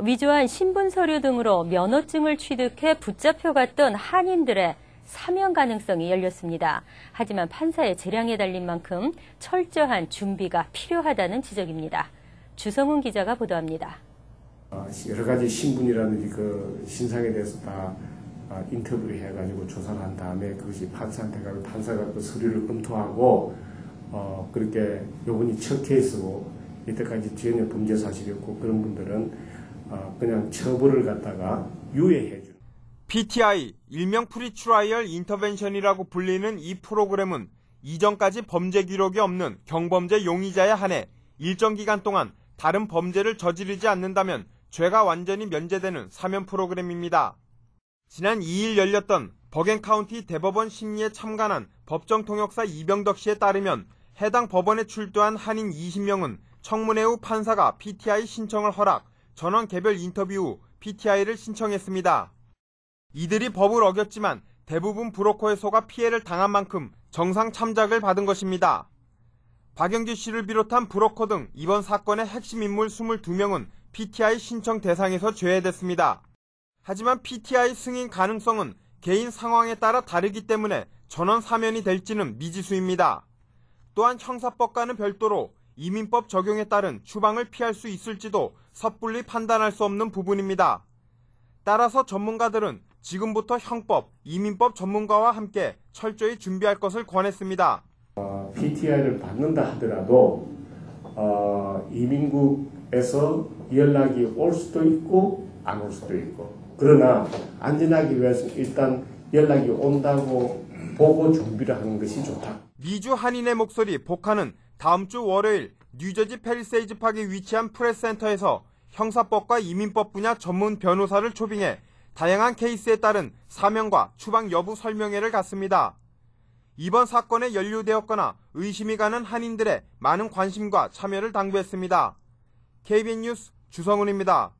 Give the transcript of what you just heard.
위조한 신분 서류 등으로 면허증을 취득해 붙잡혀 갔던 한인들의 사면 가능성이 열렸습니다. 하지만 판사의 재량에 달린 만큼 철저한 준비가 필요하다는 지적입니다. 주성훈 기자가 보도합니다. 어, 여러 가지 신분이라든지 그 신상에 대해서 다 아, 인터뷰를 해가지고 조사를 한 다음에 그것이 판사한테 가고 판사가 그 서류를 검토하고 어, 그렇게 요번이 첫 케이스고 이때까지 전혀 범죄 사실이 없고 그런 분들은 어, 그냥 처벌을 갖다가 유예해 주 PTI, 일명 프리트라이얼 인터벤션이라고 불리는 이 프로그램은 이전까지 범죄 기록이 없는 경범죄 용의자에 한해 일정 기간 동안 다른 범죄를 저지르지 않는다면 죄가 완전히 면제되는 사면 프로그램입니다. 지난 2일 열렸던 버겐카운티 대법원 심리에 참관한 법정 통역사 이병덕 씨에 따르면 해당 법원에 출두한 한인 20명은 청문회 후 판사가 PTI 신청을 허락, 전원 개별 인터뷰 후 PTI를 신청했습니다. 이들이 법을 어겼지만 대부분 브로커에 속아 피해를 당한 만큼 정상 참작을 받은 것입니다. 박영규 씨를 비롯한 브로커 등 이번 사건의 핵심 인물 22명은 PTI 신청 대상에서 제외됐습니다. 하지만 PTI 승인 가능성은 개인 상황에 따라 다르기 때문에 전원 사면이 될지는 미지수입니다. 또한 형사법과는 별도로 이민법 적용에 따른 추방을 피할 수 있을지도 섣불리 판단할 수 없는 부분입니다. 따라서 전문가들은 지금부터 형법, 이민법 전문가와 함께 철저히 준비할 것을 권했습니다. 어, PTI를 받는다 하더라도 어, 이민국에서 연락이 올 수도 있고 안 올 수도 있고 그러나 안전하기 위해서 일단 연락이 온다고 보고 준비를 하는 것이 좋다. 미주 한인의 목소리 복화는 다음 주 월요일 뉴저지 페리세이즈 파크에 위치한 프레스센터에서 형사법과 이민법 분야 전문 변호사를 초빙해 다양한 케이스에 따른 사명과 추방 여부 설명회를 갖습니다. 이번 사건에 연루되었거나 의심이 가는 한인들의 많은 관심과 참여를 당부했습니다. KBN 뉴스 주성훈입니다.